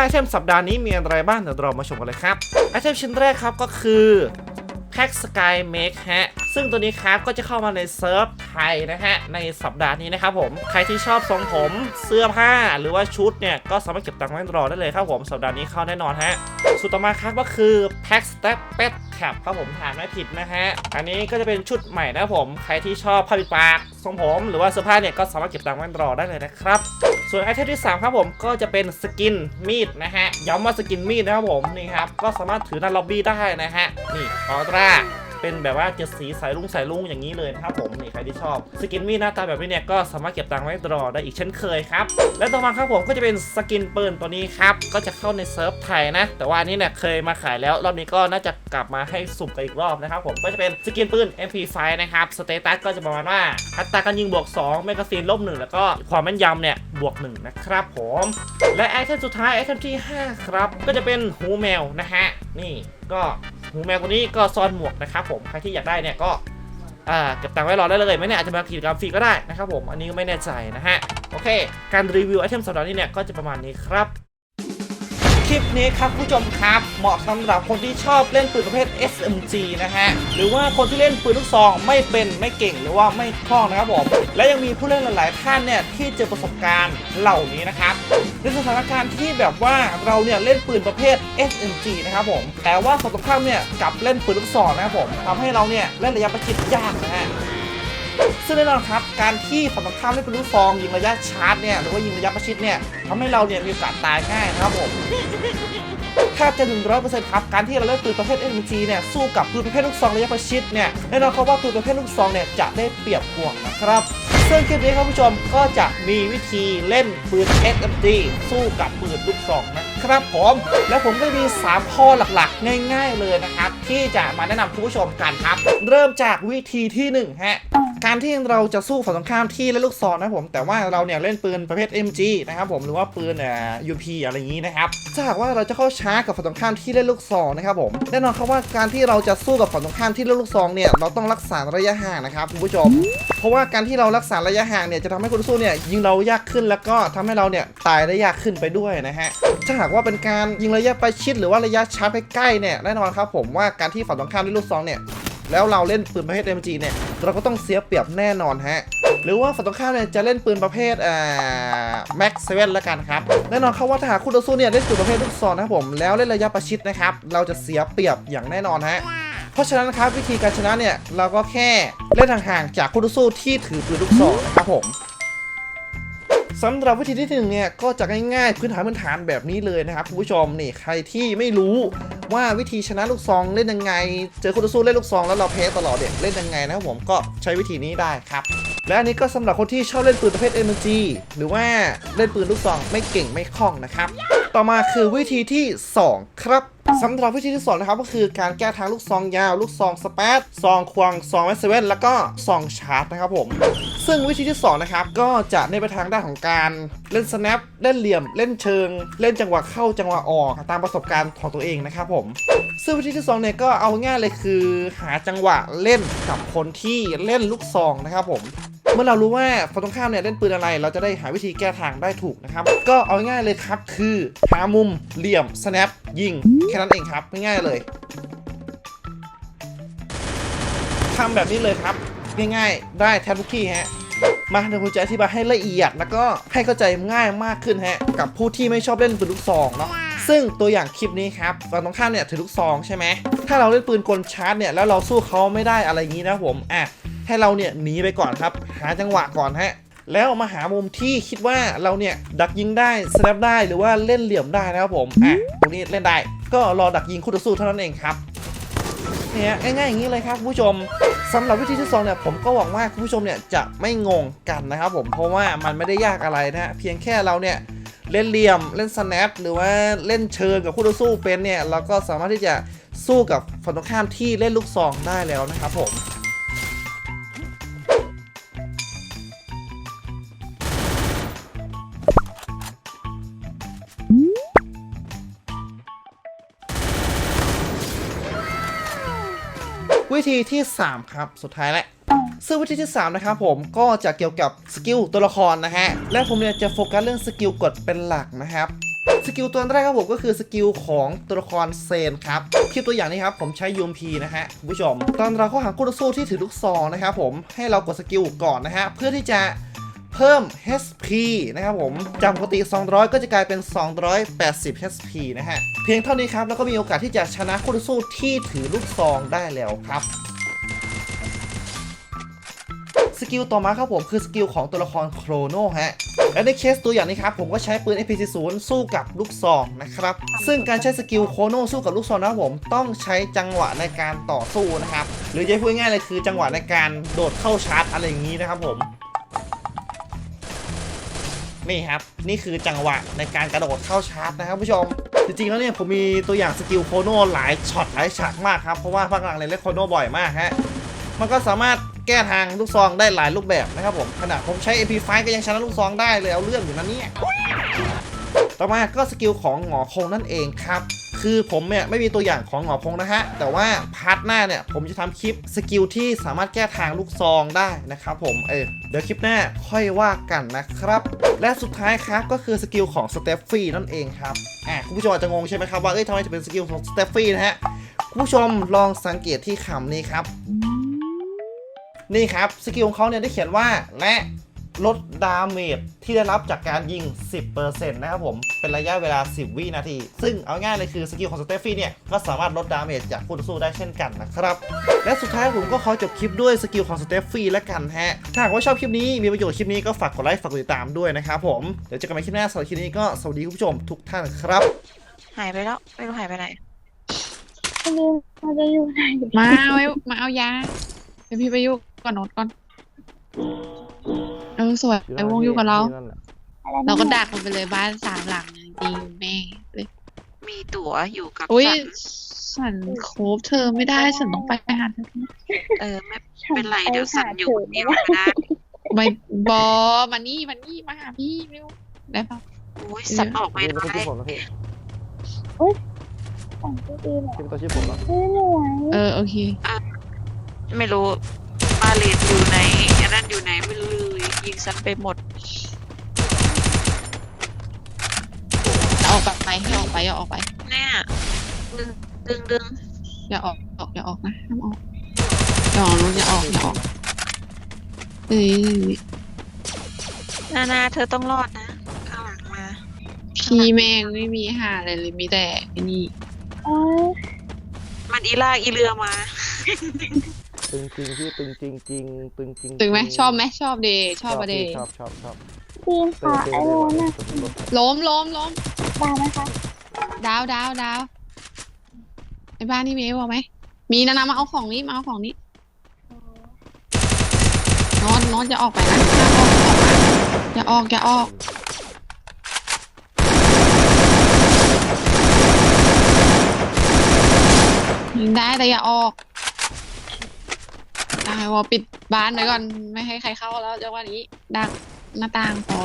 ไอเทมสัปดาห์นี้มีอะไรบ้างเดี๋ยวเรามาชมกันเลยครับไอเทมชิ้นแรกครับก็คือแพ็กสกายเมคฮะ ซึ่งตัวนี้ครับก็จะเข้ามาในเซิร์ฟไทยนะฮะในสัปดาห์นี้นะครับผมใครที่ชอบทรงผมเสื้อผ้าหรือว่าชุดเนี่ยก็สามารถเก็บตังค์ไว้รอได้เลยครับผมสัปดาห์นี้เข้าแน่นอนฮะสุดต่อมาครับก็คือแพ็กสเตปเป็ดแคปครับผมถามไม่ผิดนะฮะอันนี้ก็จะเป็นชุดใหม่นะครับผมใครที่ชอบผ้าปิดปากทรงผมหรือว่าเสื้อผ้าเนี่ยก็สามารถเก็บตังค์ไว้รอได้เลยนะครับส่วนไอเทมที่ 3 ครับผมก็จะเป็นสกินมีดนะฮะย้ำว่าสกินมีดนะครับผมนี่ครับก็สามารถถือในล็อบบี้ได้นะฮะนี่ออตรา เป็นแบบว่าเจ็ดสีสายลุงสายลุงอย่างนี้เลยนะครับผมนี่ใครที่ชอบสกินมีหน้าตาแบบนี้เนี่ยก็สามารถเก็บตังค์ไว้รอได้อีกเช่นเคยครับและต่อมาครับผมก็จะเป็นสกินปืนตัวนี้ครับก็จะเข้าในเซิร์ฟไทยนะ แต่ว่านี้เนี่ยเคยมาขายแล้วรอบนี้ก็น่าจะกลับมาให้สุ่มไปอีกรอบนะครับผมก็จะเป็นสกินปืน MP5 นะครับสเตตัสก็จะประมาณว่าอัตราการยิงบวก2แมกกาซีนลบ1แล้วก็ความแม่นยำเนี่ยบวก1นะครับผมและไอเทมสุดท้ายไอเทมที่ 5 ครับ ก็จะเป็นหูแมวนะฮะนี่ก็ หูแมวตัวนี้ก็ซ่อนหมวกนะครับผมใครที่อยากได้เนี่ยก็เก็บตังค์ไว้รอได้เลยไม่แน่อาจจะมากิจกรรมฟรีก็ได้นะครับผมอันนี้ก็ไม่แน่ใจนะฮะโอเค การรีวิวไอเทมสัปดาห์นี้เนี่ยก็จะประมาณนี้ครับ คลิปนี้ครับผู้ชมครับ เหมาะสำหรับคนที่ชอบเล่นปืนประเภท SMG นะฮะ หรือว่าคนที่เล่นปืนลูกซองไม่เป็นไม่เก่งหรือว่าไม่คล่องนะครับผม และยังมีผู้เล่นหลาย ๆ ท่านเนี่ยที่เจอประสบการณ์เหล่านี้นะครับในสถานการณ์ที่แบบว่าเราเนี่ยเล่นปืนประเภท SMG นะครับผม แต่ว่าฝั่งตรงข้ามเนี่ยกลับเล่นปืนลูกซองนะครับผมทำให้เราเนี่ยเล่นระยะประชิดยากนะฮะ ซึ่งแน่นอนครับ การที่ฝั่งตรงข้ามเล่นเป็นลูกซองยิงระยะชาร์จเนี่ยหรือว่ายิงระยะประชิดเนี่ยทำให้เราเนี่ยมีโอกาสตายง่ายนะครับผมแทบจะหนึ่งร้อยเปอร์เซ็นต์ครับ การที่เราเล่นปืนประเภท SMG เนี่ยสู้กับปืนประเภทลูกซองระยะประชิดเนี่ยแน่นอนครับว่าปืนประเภทลูกซองเนี่ยจะได้เปรียบกว่านะครับซึ่งคลิปนี้ครับผู้ชมก็จะมีวิธีเล่นปืน SMG สู้กับปืนลูกซองนะครับผมและผมก็มี 3 ข้อหลักๆ ง่าย ๆเลยนะครับ ที่จะมาแนะนำคุณผู้ชมกันครับ เริ่มจากวิธีที่หนึ่งฮะ การที่เราจะสู้ฝั่งตรงข้ามที่เล่นลูกซองนะผมแต่ว่าเราเนี่ยเล่นปืนประเภท MG นะครับผมหรือว่าปืนเอ่อ UP อะไรอย่างนี้นะครับถ้าหากว่าเราจะเข้าช้ากับฝั่งตรงข้ามที่เล่นลูกซองนะครับผมแน่นอนครับว่าการที่เราจะสู้กับฝั่งตรงข้ามที่เล่นลูกซองเนี่ยเราต้องรักษาระยะห่างนะครับคุณผู้ชม เพราะว่าการที่เรารักษาระยะห่างเนี่ยจะทำให้คู่ต่อสู้เนี่ยยิงเรายากขึ้นแล้วก็ทำให้เราเนี่ยตายได้ยากขึ้นไปด้วยนะฮะถ้าหากว่าเป็นการยิงระยะประชิดหรือว่าระยะชาร์จใกล้ๆเนี่ยแน่นอนครับผมว่าการที่ฝั่งตรงข้ามเล่นลูกซองเนี่ย แล้วเราเล่นปืนประเภท MG เนี่ย เราก็ต้องเสียเปรียบแน่นอนฮะ หรือว่าฝั่งตรงข้ามเนี่ยจะเล่นปืนประเภทอ่าแม็กเซเว่นละกันครับ แน่นอนครับว่าถ้าหากคู่ต่อสู้เนี่ยเล่นปืนประเภทลูกซองนะครับผม แล้วเล่นระยะประชิดนะครับ เราจะเสียเปรียบอย่างแน่นอนฮะเพราะฉะนั้นนะครับวิธีการชนะเนี่ย เราก็แค่เล่นห่างๆจากคู่ต่อสู้ที่ถือปืนลูกซองนะครับผม สำหรับวิธีที่หนึ่งเนี่ยก็จะง่ายๆพื้นฐานพื้นฐานแบบนี้เลยนะครับคุณผู้ชมนี่ใครที่ไม่รู้ว่าวิธีชนะลูกซองเล่นยังไง เจอคู่ต่อสู้เล่นลูกซองแล้วเราแพ้ตลอดเด็กเล่นยังไงนะครับผมก็ใช้วิธีนี้ได้ครับ และอันนี้ก็สำหรับคนที่ชอบเล่นปืนประเภท MG หรือว่าเล่นปืนลูกซองไม่เก่งไม่คล่องนะครับต่อมาคือวิธีที่ 2 ครับสำหรับวิธีที่สองนะครับก็คือการแก้ทางลูกซองยาว ลูกซองสเปซซองควงซองแมสเซเว่นแล้วก็ซองชาร์จนะครับผม ซึ่งวิธีที่2นะครับก็จะในไปทางด้านของการเล่น snap เล่นเหลี่ยม เล่นเชิง เล่นจังหวะเข้าจังหวะออกตามประสบการณ์ของตัวเองนะครับผม ซึ่งวิธีที่2เนี่ยก็เอาง่ายเลยคือ หาจังหวะเล่นกับคนที่เล่นลูกซองนะครับผม เมื่อเรารู้ว่าฝั่งตรงข้ามเนี่ยเล่นปืนอะไร เราจะได้หาวิธีแก้ทางได้ถูกนะครับ ก็เอาง่ายเลยครับ คือหามุมเหลี่ยม snap ยิงแค่นั้นเองครับง่ายๆเลยทำแบบนี้เลยครับ ง่ายๆ ได้แทบทุกที่ฮะมาเดี๋ยวผมจะอธิบายให้ละเอียดแล้วก็ให้เข้าใจง่ายมากขึ้นฮะกับผู้ที่ไม่ชอบเล่นปืนลูกซองเนาะซึ่งตัวอย่างคลิปนี้ครับฝั่งตรงข้ามเนี่ยถือลูกซองใช่ไหมถ้าเราเล่นปืนกลชาร์จเนี่ยแล้วเราสู้เขาไม่ได้อะไรอย่างนี้นะผมอะ ให้เราเนี่ยหนีไปก่อนครับ หาจังหวะก่อนฮะแล้วมาหามุมที่คิดว่าเราเนี่ยดักยิงได้สแนปได้หรือว่าเล่นเหลี่ยมได้นะครับผมอะตรงนี้เล่นได้ ก็รอดักยิงคู่ต่อสู้เท่านั้นเองครับเนี่ยง่ายๆอย่างนี้เลยครับคุณผู้ชมสำหรับวิธีที่สองเนี่ยผมก็หวังว่าคุณผู้ชมเนี่ยจะไม่งงกันนะครับผมเพราะว่ามันไม่ได้ยากอะไรนะฮะเพียงแค่เราเนี่ยเล่นเหลี่ยมเล่นสแนปหรือว่าเล่นเชิงกับคู่ต่อสู้เป็นเนี่ยเราก็สามารถที่จะสู้กับฝั่งตรงข้ามที่เล่นลูกซองได้แล้วนะครับผม วิธีที่ 3 ครับสุดท้ายแล้วซึ่งวิธีที่ 3 นะครับผมก็จะเกี่ยวกับสกิลตัวละครนะฮะ และผมเนี่ยจะโฟกัสเรื่องสกิลกดเป็นหลักนะครับสกิลตัวแรกครับผมก็คือสกิลของตัวละครเซนครับคลิปตัวอย่างนี้ครับผมใช้ยูมพีนะฮะคุณผู้ชม ตอนเราเข้าหาคู่ต่อสู้ที่ถือลูกซองนะครับผมให้เรากดสกิลก่อนนะฮะเพื่อที่จะ เพิ่ม HP นะครับผมจากปกติ 200 ก็จะกลายเป็น 280 HP นะฮะ เพียงเท่านี้ครับ แล้วก็มีโอกาสที่จะชนะคู่ต่อสู้ที่ถือลูกซองได้แล้วครับสกิลต่อมาครับผมคือสกิลของตัวละครโครโนฮะ และในเคสตัวอย่างนี้ครับ ผมก็ใช้ปืน AP40 สู้กับลูกซองนะครับ ซึ่งการใช้สกิลโครโนสู้กับลูกซองนะครับผมต้องใช้จังหวะในการต่อสู้นะครับ หรือจะพูดง่ายๆเลยคือจังหวะในการโดดเข้าชาร์จอะไรอย่างนี้นะครับผม นี่ครับ นี่คือจังหวะในการกระโดดเข้าชาร์จนะครับผู้ชม จริงๆแล้วเนี่ยผมมีตัวอย่างสกิลโคโนหลายช็อตหลายฉากมากครับ เพราะว่าภาคหลังเลยเล่นโคโนบ่อยมากฮะ มันก็สามารถแก้ทางลูกซองได้หลายรูปแบบนะครับผม ขนาดผมใช้ MP5 ก็ยังชนะลูกซองได้เลยเอาเรื่องอยู่นะเนี่ย ต่อมาก็สกิลของหงอคงนั่นเองครับ คือผมเนี่ยไม่มีตัวอย่างของหงอคงนะฮะ แต่ว่าพาร์ทหน้าเนี่ยผมจะทำคลิปสกิลที่สามารถแก้ทางลูกซองได้นะครับผม เออ เดี๋ยวคลิปหน้าค่อยว่ากันนะครับ และสุดท้ายครับก็คือสกิลของสเตฟฟี่นั่นเองครับ อะคุณผู้ชมอาจจะงงใช่ไหมครับว่า เอ้ยทำไมจะเป็นสกิลของสเตฟฟี่นะฮะ คุณผู้ชมลองสังเกตที่คำนี้ครับ นี่ครับสกิลของเขาเนี่ยได้เขียนว่าและ ลดดาเมจที่ได้รับจากการยิง 10%นะครับผม เป็นระยะเวลา 10 วินาที ซึ่งเอาง่ายเลยคือสกิลของสเตฟฟี่เนี่ย ก็สามารถลดดาเมจจากคู่ต่อสู้ได้เช่นกันนะครับ และสุดท้ายผมก็ขอจบคลิปด้วยสกิลของสเตฟฟี่แล้วกันฮะ ถ้าหากว่าชอบคลิปนี้มีประโยชน์คลิปนี้ก็ฝากกดไลค์ฝากกดติดตามด้วยนะครับผม เดี๋ยวเจอกันใหม่คลิปหน้าสำหรับคลิปนี้ก็สวัสดีคุณผู้ชมทุกท่านครับ หายไปแล้ว ไม่รู้หายไปไหน ไม่รู้เราจะอยู่ไหน มาเอาไว้มาเอายาเดี๋ยวพี่ไปอยุ่ก่อนโนดก่อนเออสวยไอ้วงอยู่กับเราเราก็ดักมันไปเลยบ้านสามหลังจริงแม่งเลยมีตั๋วอยู่กับอุ้ยสันฉันโคบเธอไม่ได้ฉันต้องไปหาเธอเออไม่เป็นไรเดี๋ยวสันอยู่คนเดียวก็ได้ไม่บอมานี่มานี่มาหาพี่เร็วได้ปะโอ้ยสันออกไม่ได้สั่งที่ดีเหรอชื่อตัวชื่อผมแล้ว ไม่หน่วยเออโอเค ไม่รู้บาเลตอยู่ไหนอั นนั้นอยู่ไหนไม่รู้เลยยิงสันไปหมดจะออกไปให้ออกไปอย่าออกไปเนี่ยดึงดึงดึงอย่าออกออกอย่าออกนะห้ามออกอย่าออกนู้นอย่าออกอย่าออกเอ้ยนานาเธอต้องรอดนะข้างหลังมาพี่แม่งไม่มีหาอะไรเลยมีแต่ไอ้นี่เอ้ยมันอีลากอีเรือมา ตึงจริงพี่ตึงจริงจริงตึงจริงตึงไหมชอบไหมชอบเดชอบปะเดชอบชอบชอบทีมค่ะไอ้โรนน่ะล้มล้มล้มได้ไหมคะดาวดาวดาวไอ้บ้านนี่มีเอวไหมมีนะนะมาเอาของนี้มาเอาของนี้นอนนอนจะออกไปนะอย่าออกอย่าออกยิงได้แต่อย่าออก ได้วอปิดบ้านไว้ก่อน ไม่ให้ใครเข้าแล้วจังหวะนี้ ดักหน้าต่างพอ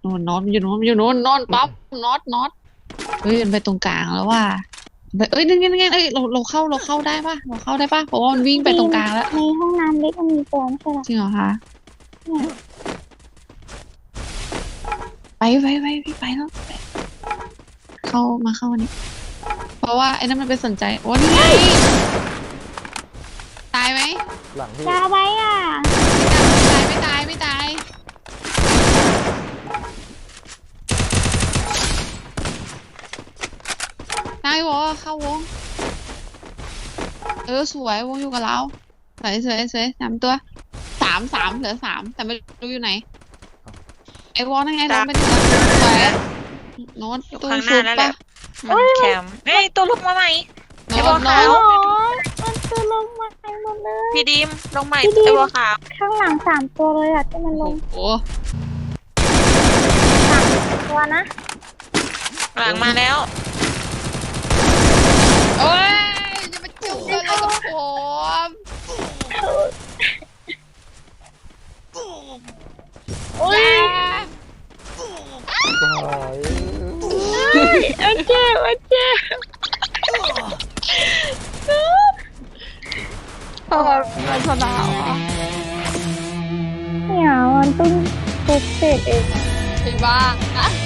โน่นนอนอยู่โน่นมันอยู่โน่นนอนป๊อปน็อตน็อตเฮ้ยมันไปตรงกลางแล้วว่าไปเอ้ยนั่นไงนั่นไงเอ้ยเราเราเข้าเราเข้าได้ปะเราเข้าได้ปะเพราะว่ามันวิ่งไปตรงกลางแล้วในห้องน้ำเล็กมันมีตัวไม่ใช่เหรอจริงเหรอคะเนี่ยไปไปไปพี่ไปแล้วไปเข้ามาเข้าอันนี้ เพราะว่าไอ้นั่นมันไปสนใจโอ้นี่ไงตาย หมหลังพี่ดาวไว้อะไม่ตายไม่ตายตายวะเข้าวง เออสวยวงอยู่กับเราสวยสวยสวยสามตัวสามสามเหลือสามแต่ไม่รู้อยู่ไหน ไอ้วอลนั่นไงโดนไปถึงแล้วสวยโน้ตอยู่ตู้ข้างหชุน้าบนั่นแหปะละ มันแคมป์เฮ้ยตัวลงมาใหม่ โน้ไอ้ตวอลโน้ขาวตโอ้ยมัน คือลงมาไปหมดเลย พี่ดิมลงใหม่พี่ดิม ไอ้วัวขาวข้างหลังสามตัวเลยอะที่มันลโอ้งโหสามตัวนะหลังมาแล้ว โอ้ยจะมาจุกกันเลยกับผมโอ้ยตายโอเคโอเคโอ้ยมันสนาวอะเ